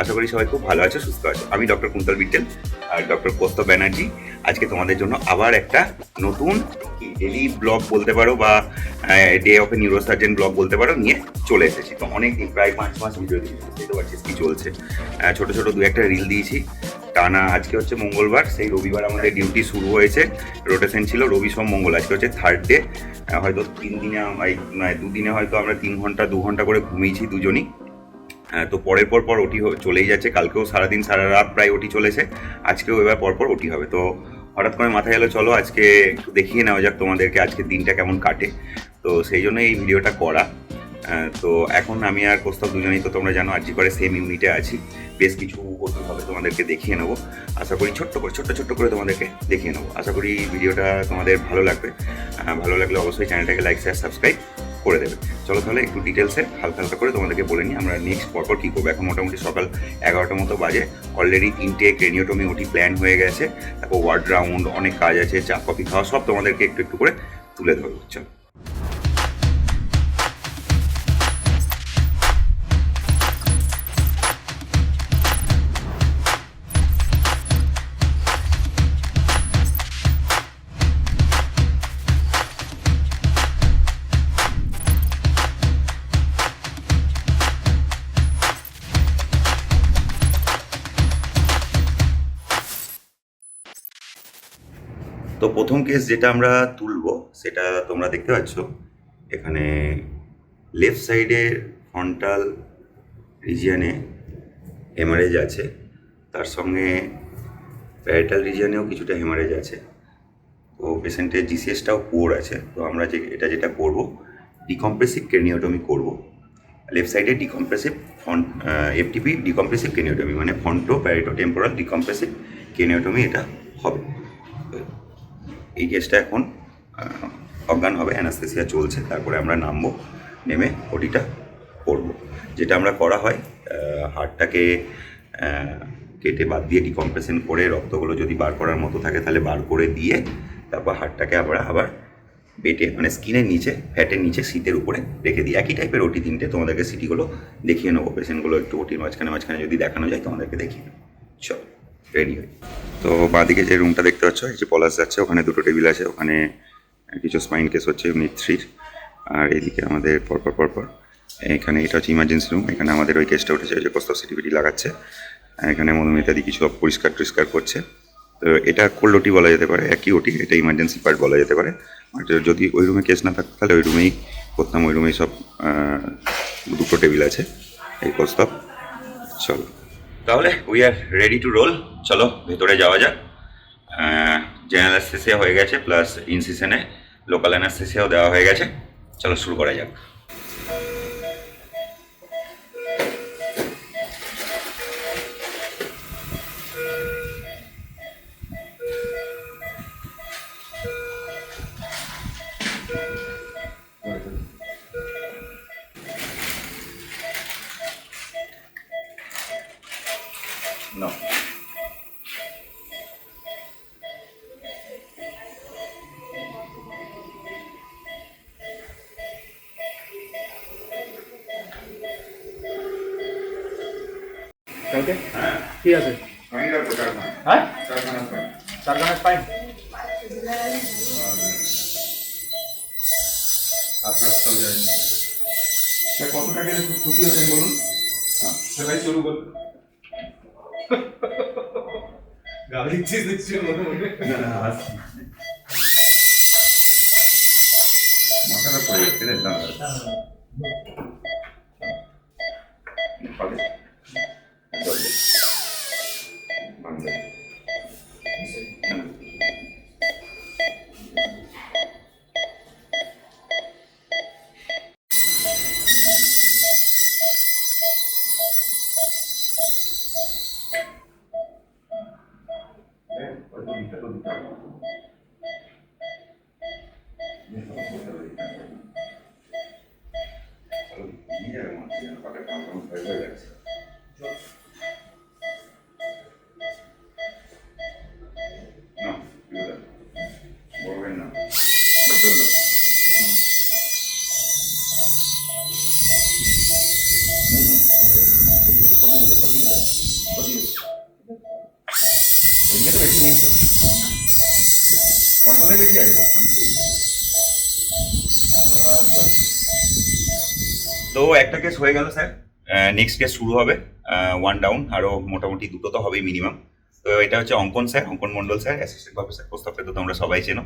আশা করি সবাই খুব ভালো আছো, সুস্থ আছো। আমি ডক্টর কুন্তল বিটেল আর ডক্টর কৌস্তব ব্যানার্জি। আজকে তোমাদের জন্য আবার একটা নতুন ডেলি ব্লগ বলতে পারো বা day of a neurosurgeon blog বলতে পারো নিয়ে চলে এসেছি। তো অনেকদিন, প্রায় পাঁচ মাস ভিডিও দিয়েছি বুঝতে পারছিস কি চলছে। ছোটো ছোট দু একটা রিল দিয়েছি। টানা আজকে হচ্ছে মঙ্গলবার, সেই রবিবার আমাদের ডিউটি শুরু হয়েছে। রোটেশন ছিল, রবি সোম মঙ্গল, আজকে হচ্ছে থার্ড ডে হয়তো তিন দিনে মানে দুদিনে হয়তো আমরা তিন ঘণ্টা, দু ঘণ্টা করে ঘুমিয়েছি দুজনই। তো পরের পর পর ওটি চলেই যাচ্ছে। কালকেও সারাদিন সারা রাত প্রায় ওটি চলেছে। আজকেও এবার পর পর ওটি হবে। তো হঠাৎ করে মাথায় এলো, চলো আজকে একটু দেখিয়ে নেওয়া যাক তোমাদেরকে আজকে দিনটা কেমন কাটে। তো সেই জন্য এই ভিডিওটা করা। তো এখন আমি আর কোস্তাব দুজনেই, তো তোমরা জানো আজকে করে সেম ইউনিটে আছি। বেশ কিছু হবে তোমাদেরকে দেখিয়ে নেব। আশা করি ছোট্ট করে, ছোট্ট ছোট্ট করে তোমাদেরকে দেখিয়ে নেব। আশা করি ভিডিওটা তোমাদের ভালো লাগবে। ভালো লাগলে অবশ্যই চ্যানেলটাকে লাইক শেয়ার সাবস্ক্রাইব করে দেবে। চলো তাহলে একটু ডিটেলসে হালকা হালকা করে তোমাদেরকে বলে নিই, আমরা নেক্সট পরপর কী করব? এখন মোটামুটি সকাল এগারোটার মতো বাজে। অলরেডি তিনটে ক্রেনিওটমি ওটি প্ল্যান হয়ে গেছে। তারপর ওয়ার্ড রাউন্ড অনেক কাজ আছে, চা কফি খাওয়া, সব তোমাদেরকে একটু একটু করে তুলে ধরবো। চলো। তো প্রথম কেস যেটা আমরা তুলব, সেটা তোমরা দেখতে পাচ্ছ। এখানে লেফট সাইডের ফ্রন্টাল রিজিয়নে হেমারেজ আছে। তার সঙ্গে প্যারেটাল রিজিয়ানেও কিছুটা হেমারেজ আছে। তো পেশেন্টের জিসিএসটাও পোর আছে। তো আমরা যে, এটা যেটা করব ডিকম্প্রেসিভ ক্রেনিওটমি করব। লেফট সাইডে ডিকম্প্রেসিভ ফন্ট এফটিপি ডিকম্প্রেসিভ ক্রেনিওটমি মানে ফন্টো প্যারেটো টেম্পোরাল ডিকম্প্রেসিভ ক্রেনিওটমি এটা হবে। এই কেসটা এখন অজ্ঞান হবে অ্যানাস্থেসিয়া চলছে, তারপরে আমরা নামবো, নেমে ওটিটা করব। যেটা আমরা করা হয় হাড়টাকে কেটে বাদ দিয়ে ডিকম্প্রেশন করে রক্তগুলো যদি বার করার মতো থাকে, তাহলে বার করে দিয়ে তারপর হাড়টাকে আমরা আবার বেটে মানে স্কিনের নিচে ফ্যাটের নিচে সিটের উপরে রেখে দিই। একই টাইপের ওটি তিনটে, তোমাদেরকে সিটিগুলো দেখিয়ে নেব। পেশেন্টগুলো একটু ওটির মাঝখানে মাঝখানে যদি দেখানো যায়, তোমাদেরকে দেখিয়ে নেব। চল রেডি হই তো বাঁদিকে যে রুমটা দেখতে পাচ্ছ, এই যে পলাশ যাচ্ছে, ওখানে দুটো টেবিল আছে, ওখানে কিছু স্পাইন কেস হচ্ছে ইউনিট থ্রির আর এদিকে আমাদের পরপর পরপর। এখানে এটা হচ্ছে ইমার্জেন্সি রুম এখানে আমাদের ওই কেসটা উঠেছে যে প্রস্তাব সিটিভিটি লাগাচ্ছে। এখানে মধুমিতাদি কিছু পরিষ্কার টরিষ্কার করছে। তো এটা কোল্ড ওটি বলা যেতে পারে, একই ওটি এটা ইমার্জেন্সি পার্ট বলা যেতে পারে। আর যদি ওই রুমে কেস না থাকতো তাহলে ওই রুমেই করতাম ওই রুমেই সব দুটো টেবিল আছে, এই প্রস্তাব। চলো। তাহলে we are ready to roll চলো, ভেতরে যাওয়া যাক। জেনারেল অ্যানাস্থেসিয়া হয়ে গেছে প্লাস ইনসিশনে লোকাল অ্যানাস্থেসিয়াও দেওয়া হয়ে গেছে। চলো শুরু করা যাক। ঠিক আছে? হ্যাঁ? চারখানা আপনার কত টাকা খুশি হতেন বলুন? সেলাই শুরু করুন। নিশ্চয়ই মনে মনে। মাথাটা পড়ে যাচ্ছে রে দাঁড়া পাবে জল দে। বাম দে। Eh, ওই তো দিকটা তো দিতে হবে। নিয়ে যাবে মাছ যেন একটা কেস হয়ে গেল স্যার নেক্সট কেস শুরু হবে ওয়ান ডাউন আরও মোটামুটি দুটো তো হবেই মিনিমাম তো এটা হচ্ছে Ankan sir Ankan Mondal sir assistant professor প্রস্তাবটা তো তোমরা সবাই চেনো।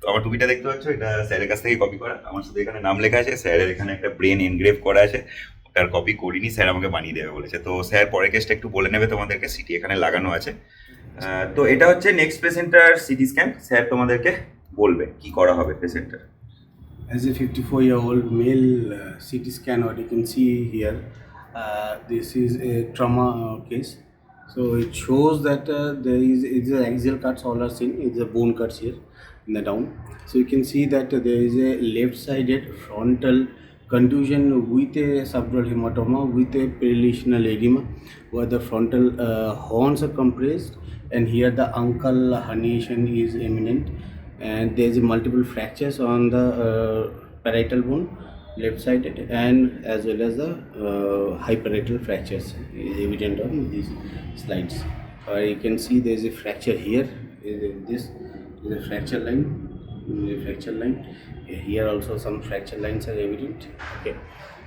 তো আমার টুপিটা দেখতে পাচ্ছ, এটা স্যারের কাছ থেকে কপি করা। আমার শুধু এখানে নাম লেখা আছে, স্যারের এখানে একটা ব্রেন এনগ্রেভ করা আছে। ওটার কপি করিনি স্যার আমাকে বানিয়ে দেবে বলেছে। তো স্যার পরের কেসটা একটু বলে নেবে তোমাদেরকে সিটি এখানে লাগানো আছে। তো এটা হচ্ছে নেক্সট পেশেন্টটার সিটি স্ক্যান স্যার তোমাদেরকে বলবে কি করা হবে পেশেন্টটার As a 54 year old male uh, CT scan, what you can see here, uh, this is a trauma uh, case. So it shows that uh, there is it's a axial cuts all are seen. It's a bone cuts here in the down. So you can see that uh, there is a left-sided frontal contusion with a subdural hematoma with a perilesional edema, where the frontal uh, horns are compressed, and here the uncal herniation is imminent and there's multiple fractures on the uh, parietal bone left sided and as well as the uh, fractures. Is evident on these slides. Uh, you can see there's a fracture here. Is this is a fracture line. A fracture line. Here also some fracture lines are evident. Okay.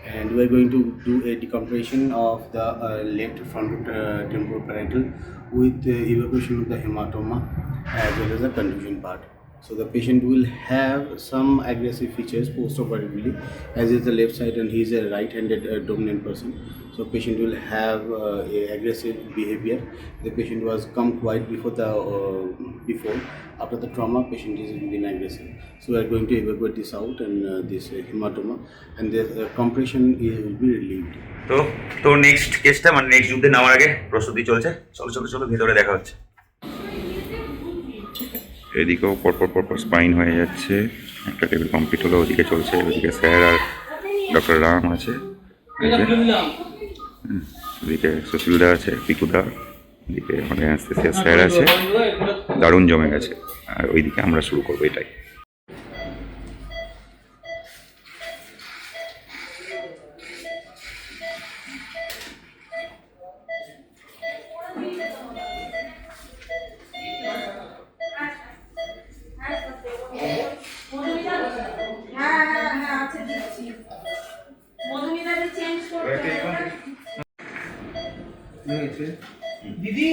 And we're going to do a decompression of the uh, left frontal uh, temporal parietal with the evacuation of the hematoma as well as the contusion part so the patient will have some aggressive features post-operatively, as is the left side, and he is a right-handed uh, dominant person. So patient will have uh, a aggressive behavior. The patient was come quiet before the uh, before. After the trauma, patient is been aggressive. So we are going to evacuate this out and uh, this uh, hematoma, and the uh, compression is, will be relieved. তো তো next কেসটা মানে next যুদ্ধে নেওয়ার আগে প্রস্তুতি চলছে চলো চলো চলো ভেতরে দেখা হচ্ছে এদিকেও পরপর পরপর স্পাইন হয়ে যাচ্ছে। একটা টেবিল কমপ্লিট হলো ওদিকে চলছে, ওদিকে স্যার আর ডক্টর রাম আছে। ওদিকে সুশীলদা আছে পিকুদা ওদিকে আমাদের স্যার আছে। দারুণ জমে গেছে। আর ওইদিকে আমরা শুরু করব এটাই। দিদি!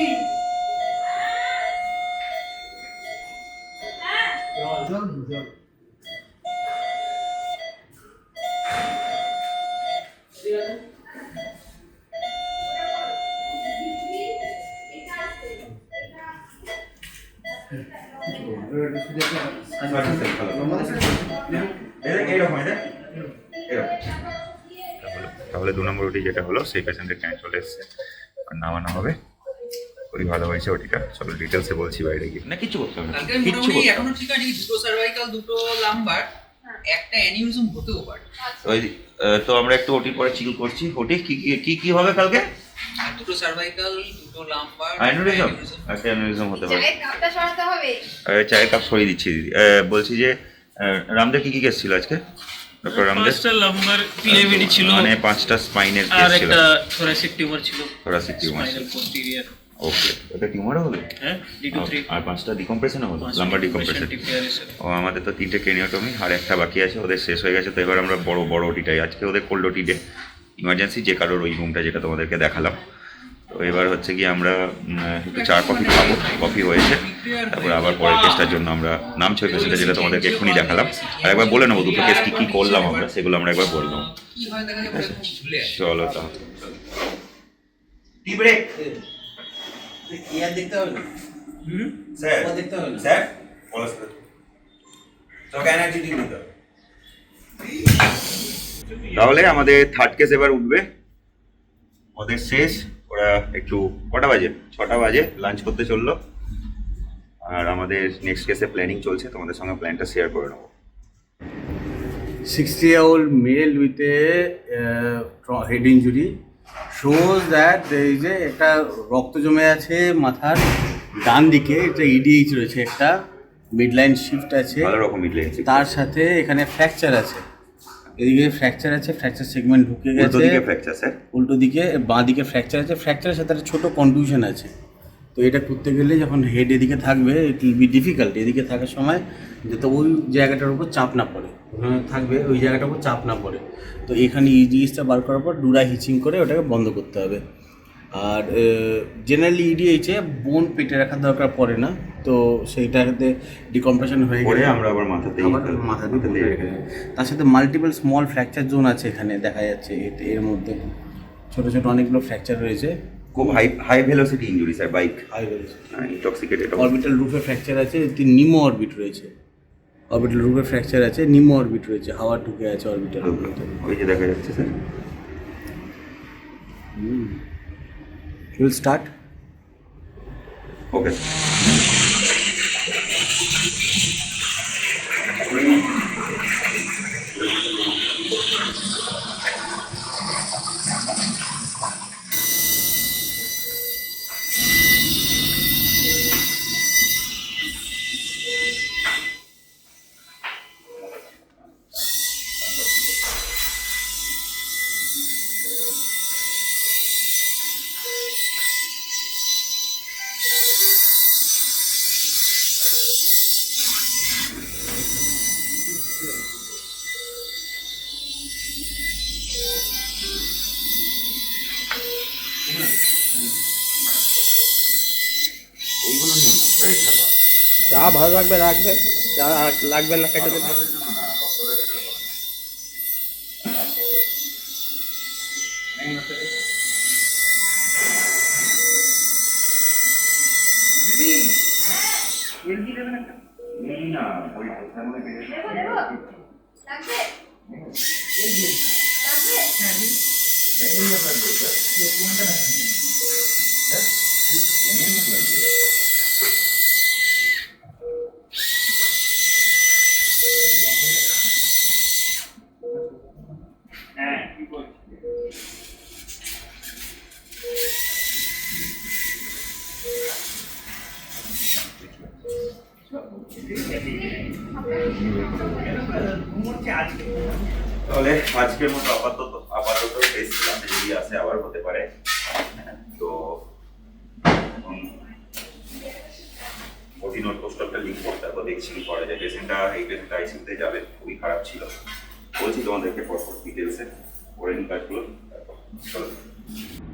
তাহলে দু নম্বর ওটি যেটা হলো সেই পেশেন্টের ক্যান চলে এসছে। নামানো হবে। খুবই ভালো হয়েছে ওটিটা চলো ডিটেলসে বলছি বাইরে গিয়ে। না কিচ্ছু করতে হবে না। কালকে কিচ্ছু মোটামুটি এখনও ঠিক আছে দুটো সার্ভাইকাল দুটো লাম্বার একটা হতেও পারে। তো ওই তো আমরা একটু ওটির পরে চিল করছি। ওটি কি কি- কি কি হবে কালকে? দুটো সার্ভাইকাল দুটো লাম্বার একটা অ্যানুরিজম হতে পারে। চায়ের কাপটা সরাতে হবে। চায়ের কাপ সরিয়ে দিচ্ছি দিদি। বলছি যে রামদেব কি কি কেস ছিল আজকে? রামদেব পাঁচটা লাম্বার পিএভিডি ছিল। মানে পাঁচটা স্পাইনের কেস ছিল। একটা থোরাসিক টিউমার ছিল। Thoracic tumour spinal posterior okay হলো? হ্যাঁ আর পাঁচটা হলো? লাম্বার ডিকম্প্রেশন ও আমাদের তো তিনটে ক্রেনিওটমি আর একটা বাকি আছে ওদের শেষ হয়ে গেছে তো এবার আমরা বড় বড় ওটিটাই আজকে ওদের কোল্ড ওটি ডে ইমার্জেন্সি যে কারোর ওই রুমটা যেটা তোমাদেরকে দেখালাম। এবার হচ্ছে কি আমরা একটু চা কফি খাব। কফি হয়েছে। তারপরে আবার পরের কেসটার জন্য আমরা নাম ছয় পেশেন্টটা যেটা তোমাদেরকে এক্ষুনি দেখালাম। আর একবার বলে নেব দুটো কেস কী কী করলাম আমরা সেগুলো আমরা একবার বলে নেব। কি হয় দেখা যাবে এরকম ঝুলে আছে চলো তাহলে টি ব্রেক ইয়ার দেখতে হবে না। স্যার দেখতে হবে স্যার তোকে এনার্জি দিতে হবে। তাহলে আমাদের থার্ড কেস এবার উঠবে। ওদের শেষ। ওরা একটু কটা বাজে? ছটা বাজে লাঞ্চ করতে চলল। আর আমাদের নেক্সট কেসে প্ল্যানিং চলছে তোমাদের সঙ্গে প্ল্যানটা শেয়ার করে নেব। 60 year old male with a uh, tro- head injury shows that there একটা রক্ত জমে আছে মাথার ডান দিকে এটা ইডিএইচ রয়েছে একটা মিডলাইন শিফট আছে। তার সাথে এখানে ফ্র্যাকচার আছে। এদিকে ফ্র্যাকচার আছে ফ্র্যাকচার সেগমেন্ট ঢুকে উল্টো গেছে দিকে ফ্র্যাকচার স্যার উল্টো দিকে বাঁ দিকে ফ্র্যাকচার আছে ফ্র্যাকচারের সাথে একটা ছোট কনফিউশন আছে। তো এটা করতে গেলে যখন হেড এদিকে থাকবে ইট উইল বি ডিফিকাল্ট এদিকে থাকার সময় যাতে ওই জায়গাটার উপর চাপ না পড়ে। ওখানে থাকবে ওই জায়গাটার উপর চাপ না পড়ে। তো এখানে এই জিনিসটা বার করার পর ডুরা হিচিং করে ওটাকে বন্ধ করতে হবে। আর জেনারেলি ইডিএইচে বোন পেটে রাখার দরকার পড়ে না তো সেইটাতে ডিকম্প্রেশন হয়ে গেলে আমরা আবার মাথাতেই আবার মাথা দিয়ে রেখে তার সাথে মাল্টিপল স্মল ফ্র্যাকচার জোন আছে এখানে দেখা যাচ্ছে এর মধ্যে। ছোট ছোট অনেকগুলো ফ্র্যাকচার রয়েছে। খুব high high velocity injury sir bike high রয়েছে ইনটক্সিকেটেড অরবিটাল রুফে ফ্র্যাকচার আছে নিমো অরবিট রয়েছে। অরবিটাল রুফে ফ্র্যাকচার আছে নিমো অরবিট রয়েছে হাওয়া ঢুকে আছে অরবিটাল ওই যে দেখা যাচ্ছে স্যার উইল স্টার্ট ওকে এইগুলো ভালো লাগবে রাখবে যা লাগবে না কেটে দেবে দেবো লাগবে দেখছি করা যায় পেশেন্টটা এই পেশেন্টটা আইসিউতে যাবে, খুবই খারাপ ছিল। বলছি, তোমাদেরকে পরপর ডিটেলসে করে নিই কাজগুলো, তারপর চলো।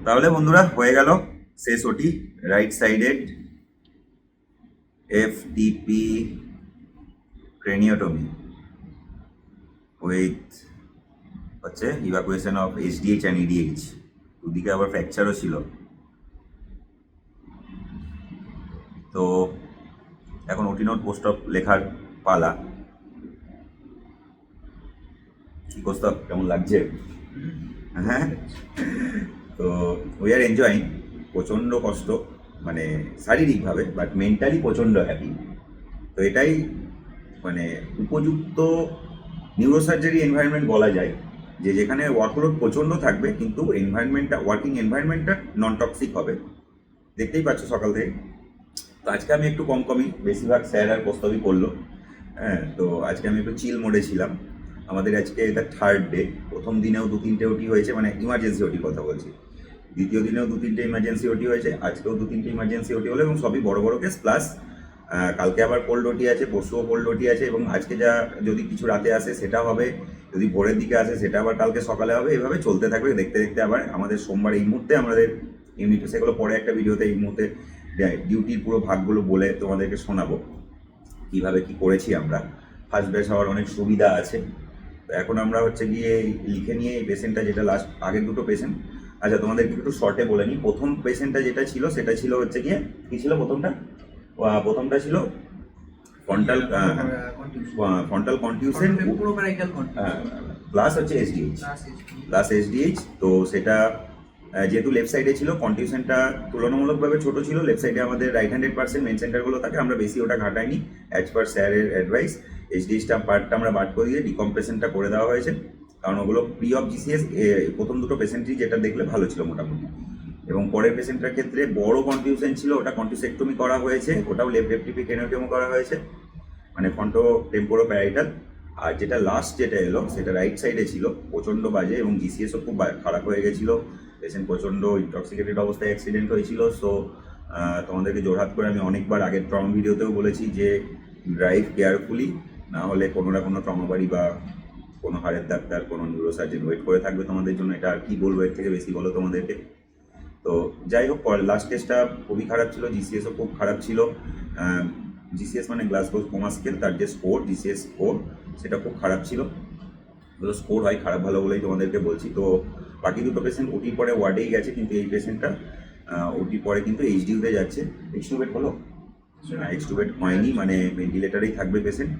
তাহলে বন্ধুরা, হয়ে গেল শেষ OT right sided F DP craniotomy with হচ্ছে evacuation of HDH and EDH দুদিকে আবার ফ্র্যাকচারও ছিল। তো এখন ওটি নোট পোস্ট অফ লেখার পালা। কি কোস্তাব কেমন লাগছে? হ্যাঁ? তো উই আর এনজয়িং প্রচণ্ড কষ্ট মানে শারীরিকভাবে বাট মেন্টালি প্রচণ্ড হ্যাপি তো এটাই মানে উপযুক্ত নিউরোসার্জারি এনভায়রনমেন্ট বলা যায়, যে যেখানে ওয়ার্কলোড প্রচণ্ড থাকবে, কিন্তু এনভায়রনমেন্টটা ওয়ার্কিং এনভায়রনমেন্টটা নন টক্সিক হবে। দেখতেই পাচ্ছ সকাল থেকে। আজকে আমি একটু কম কমই, বেশিরভাগ স্যার আর প্রস্তাবই করল। হ্যাঁ তো আজকে আমি একটু চিল মোডে ছিলাম। আমাদের আজকে এটা থার্ড ডে প্রথম দিনেও দু তিনটে ওটি হয়েছে মানে ইমার্জেন্সি ওটির কথা বলছি। দ্বিতীয় দিনেও দু তিনটে ইমার্জেন্সি ওটি হয়েছে, আজকেও দু তিনটে ইমার্জেন্সি ওটি হলো এবং সবই বড় বড় কেস প্লাস কালকে আবার কোল্ড ওটি আছে, পরশুও কোল্ড ওটি আছে এবং আজকে যা, যদি কিছু রাতে আসে সেটা হবে, যদি ভোরের দিকে আসে সেটা আবার কালকে সকালে হবে, এভাবে চলতে থাকবে। দেখতে দেখতে আবার আমাদের সোমবার এই মুহূর্তে আমাদের ইউনিট সেগুলো পরে একটা ভিডিওতে এই মুহূর্তে ডিউটির পুরো ভাগগুলো বলে তোমাদেরকে শোনাবো। কীভাবে কি করেছি আমরা। ফার্স্ট ব্যাচ হওয়ার অনেক সুবিধা আছে। তো এখন আমরা হচ্ছে গিয়ে লিখে নিয়ে এই পেশেন্টটা যেটা লাস্ট আগের দুটো পেশেন্ট আচ্ছা তোমাদেরকে একটু শর্টে বলে নিই প্রথম পেশেন্টটা যেটা ছিল সেটা ছিল হচ্ছে গিয়ে কি ছিল প্রথমটা? প্রথমটা ছিল ফ্রন্টাল ফন্টাল কন্টিউশন প্লাস হচ্ছে এসডিএইচ প্লাস এসডিএইচ তো সেটা যেহেতু লেফট সাইডে ছিল কন্টিউশনটা তুলনামূলকভাবে ছোট ছিল লেফট সাইডে আমাদের রাইট হ্যান্ডেড পার্সেন্ট মেন সেন্টারগুলো থাকে, আমরা বেশি ওটা ঘাটাইনি অ্যাজ পার স্যারের অ্যাডভাইস এইচডিএইচটা পার্টটা আমরা বাদ করে দিয়ে ডিকম্প্রেশনটা করে দেওয়া হয়েছে, কারণ ওগুলো প্রি অফ জিসিএস প্রথম দুটো পেশেন্টই যেটা দেখলে ভালো ছিল মোটামুটি। এবং পরের পেশেন্টটার ক্ষেত্রে বড় কন্টিউশন ছিল, ওটা কন্টিউসেক্টমি করা হয়েছে, ওটাও লেফট লেফটিপি কেনোটিমো করা হয়েছে মানে ফন্টো টেম্পোরো প্যারাইটাল আর যেটা লাস্ট যেটা এলো, সেটা রাইট সাইডে ছিল, প্রচণ্ড বাজে এবং জিসিএসও খুব খারাপ হয়ে গেছিল। পেশেন্ট প্রচণ্ড ইনটক্সিকেটেড অবস্থায় অ্যাক্সিডেন্ট হয়েছিল সো তোমাদেরকে জোরহাত করে আমি অনেকবার আগের ট্রমা ভিডিওতেও বলেছি যে ড্রাইভ কেয়ারফুলি না হলে কোনো না কোনো ট্রমা বাড়ি বা কোনো হাড়ের ডাক্তার, কোনো নিউরোসার্জন ওয়েট করে থাকবে তোমাদের জন্য। এটা আর কি বলব এর থেকে বেশি বলো তোমাদেরকে? তো, যাই হোক লাস্ট টেস্টটা খুবই খারাপ ছিল জিসিএসও খুব খারাপ ছিল। জিসিএস মানে গ্লাসগো কোমা স্কেল তার যে স্কোর জিসিএস স্কোর সেটা খুব খারাপ ছিল। স্কোর হয় খারাপ ভালো বলেই তোমাদেরকে বলছি। তো বাকি দুটো পেশেন্ট ওটির পরে ওয়ার্ডেই গেছে কিন্তু এই পেশেন্টটা ওটির পরে কিন্তু এইচডিউতে যাচ্ছে। এক্সটুবেট হলো এক্সটুবেট হয়নি মানে ভেন্টিলেটারেই থাকবে পেশেন্ট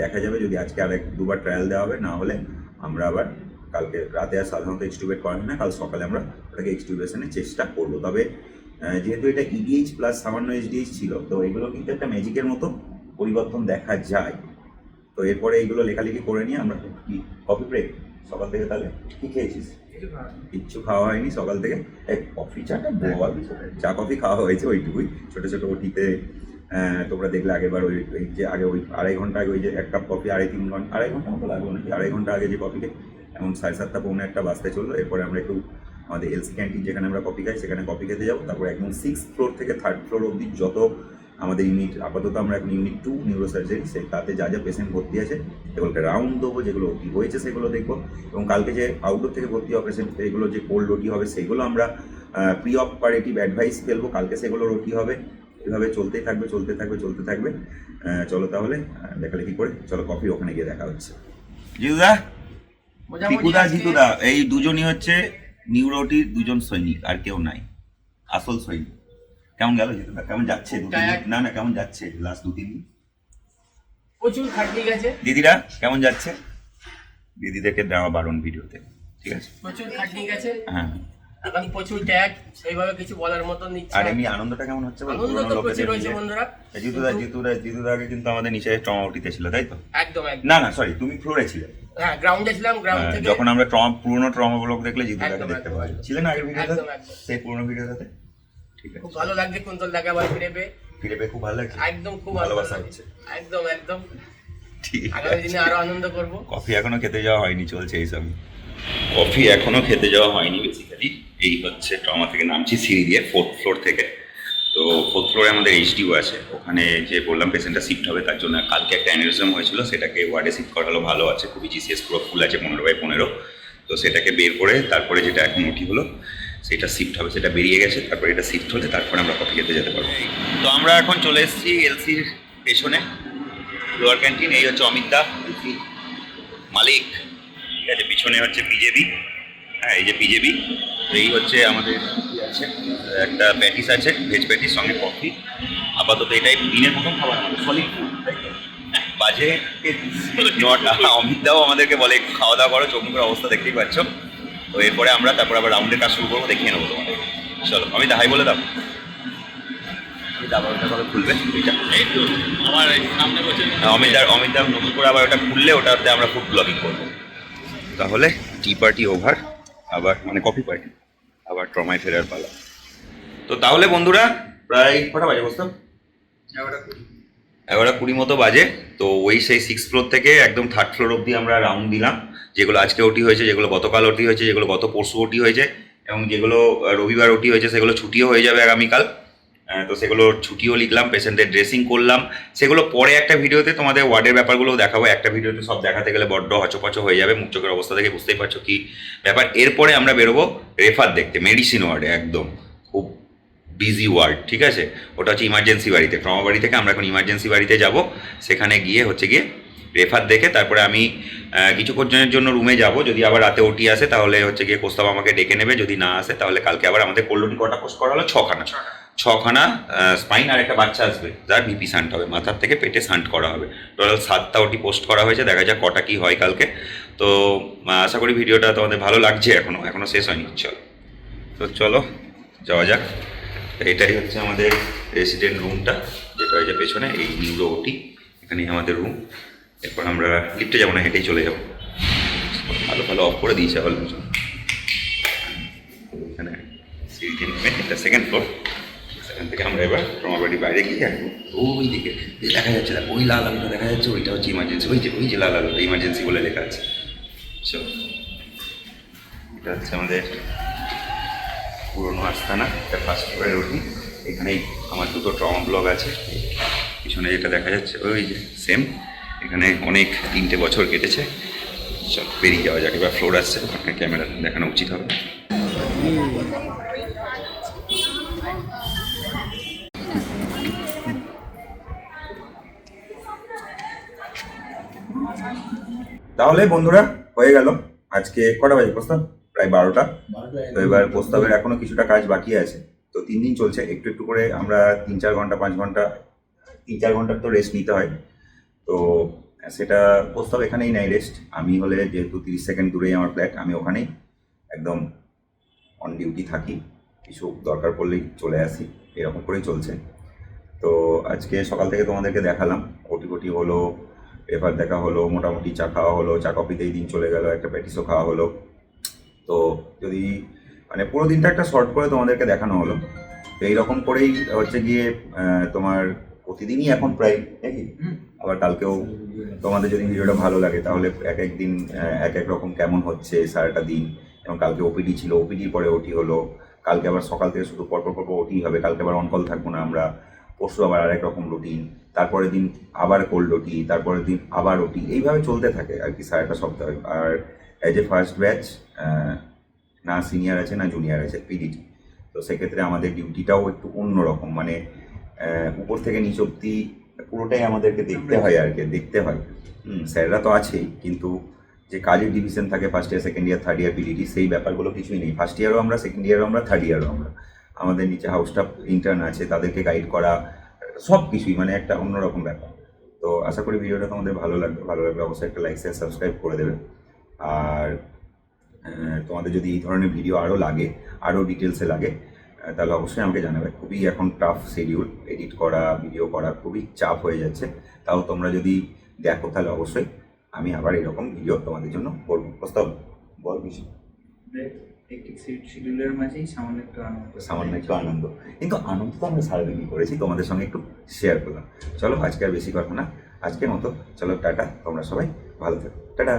দেখা যাবে যদি আজকে আর এক দুবার ট্রায়াল দেওয়া হবে না হলে আমরা আবার কালকে রাতে আর সাধারণত এক্সটুবেট করা হয় না কাল সকালে আমরা ওটাকে এক্সটুবেশনের চেষ্টা করব। তবে যেহেতু এটা ইডিএইচ প্লাস সামান্য এইচডিএইচ ছিল তো এগুলো কিন্তু একটা ম্যাজিকের মতো পরিবর্তন দেখা যায়। তো এরপরে এইগুলো লেখালেখি করে নিয়ে আমরা কি কফি ব্রেক সকাল থেকে তাহলে কি খেয়েছিস? কিচ্ছু খাওয়া হয়নি সকাল থেকে। এই কফি চাটা বল। চা কফি খাওয়া হয়েছে ওইটুকুই। ছোটো ছোটো ওটিতে তোমরা দেখলে আগেবার ওই ওই যে আগে ওই আড়াই ঘণ্টা আগে ওই যে এক কাপ কফি আড়াই তিন ঘণ্টা আড়াই ঘণ্টা মতো লাগল নাকি? আড়াই ঘণ্টা আগে যে কফিকে এখন সাড়ে সাতটা পৌনে একটা বাসতে চলল। এরপরে আমরা একটু আমাদের এলসি ক্যান্টিন যেখানে আমরা কফি খাই সেখানে কফি খেতে যাব। তারপর একদম সিক্স ফ্লোর থেকে থার্ড ফ্লোর অবধি যত আমাদের ইউনিট আপাতত আমরা এখন ইউনিট টু নিউরোসার্জারি সে তাতে যা যা পেশেন্ট ভর্তি আছে সেগুলোকে রাউন্ড দেবো যেগুলো ওটি হয়েছে সেগুলো দেখব। এবং কালকে যে আউটডোর থেকে ভর্তি পেশেন্ট এগুলো যে কোল্ড ওটি হবে সেগুলো আমরা প্রি অপারেটিভ অ্যাডভাইস ফেলব কালকে সেগুলো ওটি হবে। এভাবে চলতেই থাকবে চলতে থাকবে চলতে থাকবে। চলো তাহলে লেখালেখি করে? চলো কফি ওখানে গিয়ে দেখা হচ্ছে। জিতুদা? টিকুদা জিতুদা এই দুজনই হচ্ছে নিউরোটির দুজন সৈনিক আর কেউ নাই। আসল সৈনিক। কেমন গেল? জিতুদা কেমন যাচ্ছে? না না কেমন যাচ্ছে? লাস্ট দু তিন দিন? প্রচুর খাটনি গেছে। দিদিরা কেমন যাচ্ছে? দিদিদেরকে দেওয়া বারণ ভিডিওতে ঠিক আছে? প্রচুর খাটনি গেছে। হ্যাঁ। এখন প্রচুর ট্যাগ সেইভাবে কিছু বলার মতন নিচ্ছে আর এমনি আনন্দটা কেমন হচ্ছে? আনন্দ তো প্রচুর হয়েছে বন্ধুরা। জিতুদা জিতুদা জিতুদা আগে কিন্তু আমাদের নিচে ট্রমা উঠিতে ছিল তাই তো? একদম না না সরি তুমি ফ্লোরে ছিলে। হ্যাঁ গ্রাউন্ডে ছিলাম গ্রাউন্ড হ্যাঁ, থেকে যখন আমরা ট্রমা পুরোনো ট্রমা ব্লগ দেখলে জিতুদাকে দেখতে একদম। ছিলেন আগের ভিডিওতে। সেই পুরোনো ভিডিওটাতে? খুব ভালো লাগছে কুন্তল দেখা আবার ফিরে পেয়ে। ফিরে পেয়ে খুব ভালো লাগছে। একদম খুব ভালোবাসা হচ্ছে। একদম একদম। ঠিক আগামী দিনে আরও আনন্দ করব। কফি এখনও খেতে যাওয়া হয়নি চলছে এইসব কফি এখনও খেতে যাওয়া হয়নি বেসিক্যালি এই হচ্ছে ট্রমা থেকে নামছি সিঁড়ি দিয়ে ফোর্থ ফ্লোর থেকে। তো ফোর্থ ফ্লোরে আমাদের এইচডিউ আছে। ওখানে যে বললাম পেশেন্টটা শিফট হবে তার জন্য কালকে একটা অ্যানিউরিজম হয়েছিল। সেটাকে ওয়ার্ডে শিফট করালো ভালো আছে। খুবই জিসিএস পুরো ফুল আছে পনেরো বাই পনেরো। তো সেটাকে বের করে তারপরে যেটা এখন উঠি হলো সেটা শিফট হবে, সেটা বেরিয়ে গেছে, তারপরে এটা শিফট হলে তারপরে আমরা কফি খেতে যেতে পারব। তো আমরা এখন চলে এসেছি এলসির পেছনে লোয়ার ক্যান্টিন এই হচ্ছে অমিত দা এলসি মালিক। ঠিক আছে, পিছনে হচ্ছে বিজেপি হ্যাঁ এই যে বিজেপি এই হচ্ছে আমাদের আছে? একটা প্যাটিস আছে ভেজ প্যাটিস সঙ্গে কফি আপাতত এটাই দিনের প্রথম খাবার সলিড ফুড বাজে নটা। অমিত দাও আমাদেরকে বলে খাওয়া দাওয়া করো, চোখ মুখের অবস্থা দেখতেই পাচ্ছ। তো এরপরে আমরা তারপর আবার রাউন্ডের কাজ শুরু করব দেখিয়ে নেব তোমাদের। চলো আমি হাই বলে দাও। ওটা খুলবে? এটা। এই তো আমার এই সামনে বছর অমিত দা অমিত দা নতুন করে আবার ওটা খুললে ওটাতে আমরা ফুড ব্লগিং করব। তাহলে টি পার্টি ওভার আবার মানে কফি পার্টি আবার ট্রমায় ফেরার পালা। তো তাহলে বন্ধুরা প্রায় কটা বাজে বুঝতাম এগারোটা কুড়ি। মতো বাজে তো ওই সেই সিক্স ফ্লোর থেকে একদম থার্ড ফ্লোর অবধি আমরা রাউন্ড দিলাম। যেগুলো আজকে ওটি হয়েছে, যেগুলো গতকাল ওটি হয়েছে, যেগুলো গত পরশু ওটি হয়েছে এবং যেগুলো রবিবার ওটি হয়েছে, সেগুলো ছুটিও হয়ে যাবে আগামীকাল। তো সেগুলো ছুটিও লিখলাম পেশেন্টের ড্রেসিং করলাম। সেগুলো পরে একটা ভিডিওতে তোমাদের ওয়ার্ডের ব্যাপারগুলো দেখাবো। একটা ভিডিওতে সব দেখাতে গেলে বড্ড হচপচ হয়ে যাবে। মুখ চোখের অবস্থা দেখে বুঝতেই পারছ কি ব্যাপার। এরপরে আমরা বেরোবো রেফার দেখতে, মেডিসিন ওয়ার্ডে, একদম। খুব বিজি ওয়ার্ড ঠিক আছে? ওটা হচ্ছে ইমার্জেন্সি বাড়িতে, ট্রমা বাড়ি থেকে আমরা এখন ইমার্জেন্সি বাড়িতে যাব। সেখানে গিয়ে হচ্ছে গিয়ে রেফার দেখে তারপরে আমি কিছুক্ষণের জন্য রুমে যাব। যদি আবার রাতে ওটি আসে তাহলে হচ্ছে গিয়ে কোস্তাব আমাকে ডেকে নেবে। যদি না আসে তাহলে কালকে আবার আমাদের কোল্ডটি কটা পোস্ট করা হলো ছখানা। ছখানা। স্পাইন আর একটা বাচ্চা আসবে যার বিপি সান্ট হবে। মাথার থেকে পেটে সান্ট করা হবে। টোটাল সাতটা ওটি পোস্ট করা হয়েছে। দেখা যাক কটা কি হয় কালকে। তো আশা করি ভিডিওটা তোমাদের ভালো লাগছে এখনও এখনও শেষ হয়নি। চলো। তো চলো যাওয়া যাক। এটাই হচ্ছে আমাদের রেসিডেন্ট রুমটা যেটা হয়েছে পেছনে এই নিউরো ওটি এখানেই আমাদের রুম এরপর আমরা লিফটে যাব না, হেঁটেই চলে যাব। ভালো ভালো অফ করে দিয়েছে পিছনে এখানে সিঁড়িতে নেমে এটা সেকেন্ড ফ্লোর সেখান থেকে আমরা এবার ট্রমা বাড়ির বাইরে গিয়ে একদম ওই দিকে দেখা যাচ্ছে দেখ ওই লাল আলোটা দেখা যাচ্ছে, ওইটা হচ্ছে ইমার্জেন্সি ওই যে ওই যে লাল আলোটা ইমার্জেন্সি বলে লেখা আছে। চলো এটা হচ্ছে আমাদের পুরোনো আস্তানা, এটা ফার্স্ট ফ্লোরের উঠি এখানেই আমার দুটো ট্রমা ব্লগ আছে। পিছনে যেটা দেখা যাচ্ছে, ওই যে সেম এখানে অনেক তিনটে বছর কেটেছে। চল, বেরিয়ে যাওয়া যাক, এবার ফ্লোর আসছে ওখানে ক্যামেরা দেখানো উচিত হবে। তাহলে বন্ধুরা, হয়ে গেল। আজকে কটা বাজে প্রস্তাব? প্রায় বারোটা। তো এবার প্রস্তাবের এখনও কিছুটা কাজ বাকি আছে। তো তিন দিন চলছে, একটু একটু করে আমরা তিন চার ঘণ্টা, পাঁচ ঘণ্টা, তিন চার ঘণ্টার তো রেস্ট নিতে হয়। তো সেটা প্রস্তাব এখানেই নাই রেস্ট আমি হলে যেহেতু তিরিশ সেকেন্ড দূরেই আমার ফ্ল্যাট আমি ওখানেই একদম অন ডিউটি থাকি। কিছু দরকার পড়লেই চলে আসি, এরকম করেই চলছে। তো, আজকে সকাল থেকে তোমাদেরকে দেখালাম কোটি কোটি হলো পেপার দেখা হলো, মোটামুটি চা খাওয়া হলো, চা কফিতেই দিন চলে গেল, একটা প্যাটিসও খাওয়া হলো। তো, যদি মানে পুরো দিনটা একটা শর্ট করে তোমাদেরকে দেখানো হলো। তো এইরকম করেই হচ্ছে গিয়ে তোমার প্রতিদিনই এখন প্রায় নাকি? আবার কালকেও তোমাদের যদি ভিডিওটা ভালো লাগে তাহলে এক এক দিন এক এক রকম কেমন হচ্ছে সারাটা দিন? এবং কালকে ওপিডি ছিল ওপিডির পরে ওটি হলো কালকে আবার সকাল থেকে শুধু পরপর পরপর ওটি হবে কালকে আবার অনকল থাকব না আমরা পরশু আবার আরেক রকম রুটিন তারপরের দিন আবার কোল্ড ওটি তারপরের দিন আবার ওটি এইভাবে চলতে থাকে আর কি সারাটা সপ্তাহে। আর অ্যাজ এ ফার্স্ট ব্যাচ না সিনিয়র আছে না জুনিয়র আছে পিডিটি তো সেক্ষেত্রে আমাদের ডিউটিটাও একটু অন্যরকম মানে উপর থেকে নিচ অব্দি পুরোটাই আমাদেরকে দেখতে হয় আর কি, দেখতে হয়। স্যাররা তো আছেই, কিন্তু যে কাজের ডিভিশন থাকে first year second year third year PDT সেই ব্যাপারগুলো কিছুই নেই। ফার্স্ট ইয়ারও আমরা সেকেন্ড ইয়ারও আমরা থার্ড ইয়ারও আমরা। আমাদের নিচে হাউস স্টাফ ইন্টার্ন আছে, তাদেরকে গাইড করা, সব কিছুই মানে একটা অন্যরকম ব্যাপার। তো আশা করি ভিডিওটা তোমাদের ভালো লাগবে ভালো লাগবে। অবশ্যই একটা লাইক শেয়ার সাবস্ক্রাইব করে দেবে। আর তোমাদের যদি এই ধরনের ভিডিও আরও লাগে, আরও ডিটেলসে লাগে তাহলে অবশ্যই আমাকে জানাবে। খুবই এখন টাফ শিডিউল এডিট করা ভিডিও করা খুবই চাপ হয়ে যাচ্ছে। তাও তোমরা যদি দেখো তাহলে অবশ্যই আমি আবার এরকম ভিডিও তোমাদের জন্য করব। প্রস্তাব বল কিছু একটি শিডিউলের মাঝেই সামান্য একটু আনন্দ। সামান্য একটু আনন্দ। কিন্তু আনন্দ তো আমরা সারাদিনই করেছি তোমাদের সঙ্গে একটু শেয়ার করলাম। চলো আজকে আর বেশি কথা না। আজকের মতো চলো টাটা। তোমরা সবাই ভালো থাকো। টাটা!